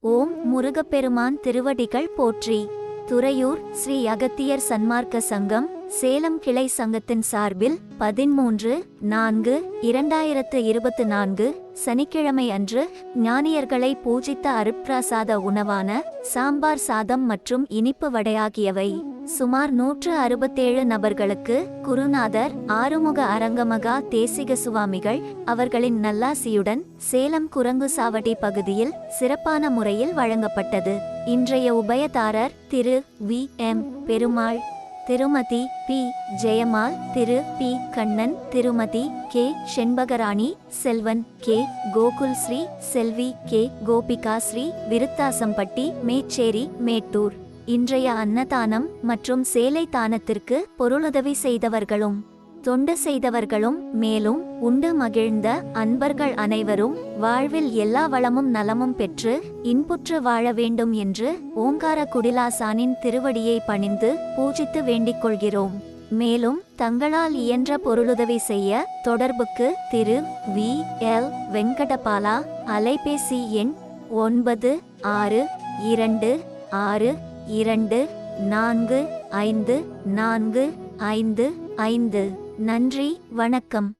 ஓம் முருகப்பெருமான் திருவடிகள் போற்றி. துறையூர் ஸ்ரீ அகத்தியர் சன்மார்க்க சங்கம் சேலம் கிளை சங்கத்தின் சார்பில் பதிமூன்று நான்கு இரண்டாயிரத்து இருபத்து நான்கு சனிக்கிழமை அன்று ஞானியர்களை பூஜித்த அருட்பிரசாத உணவான சாம்பார் சாதம் மற்றும் இனிப்பு வடையாகியவை. சுமார் நூற்று அறுபத்தேழு நபர்களுக்கு குருநாதர் ஆறுமுக அரங்கமகா தேசிக சுவாமிகள் அவர்களின் நல்லாசியுடன் சேலம் குரங்கு சாவடி பகுதியில் சிறப்பான முறையில் வழங்கப்பட்டது. இன்றைய உபயதாரர் திரு வி. எம். பெருமாள் திருமதி பி. ஜெயமால் திரு. பி. கண்ணன் திருமதி கே. செண்பகராணி செல்வன் கே. கோகுல் ஸ்ரீ செல்வி கே. கோபிகா ஸ்ரீ விருத்தாசம்பட்டி மேச்சேரி மேட்டூர். இன்றைய அன்னதானம் மற்றும் சேலை தானத்திற்கு பொருளுதவி செய்தவர்களும் தொண்டு செய்தவர்களும் மேலும் உண்டு மகிழ்ந்த அன்பர்கள் அனைவரும் வாழ்வில் எல்லா வளமும் நலமும் பெற்று இன்புற்று வாழ வேண்டும் என்று ஓங்கார குடிலாசானின் திருவடியை பணிந்து பூஜித்து வேண்டிக் கொள்கிறோம். மேலும் தங்களால் இயன்ற பொருளுதவி செய்ய தொடர்புக்கு திரு வி. எல். வெங்கடபாலா அலைபேசி எண் ஒன்பது ஆறு இரண்டு ஆறு இரண்டு நான்கு ஐந்து நான்கு ஐந்து ஐந்து. நன்றி வணக்கம்.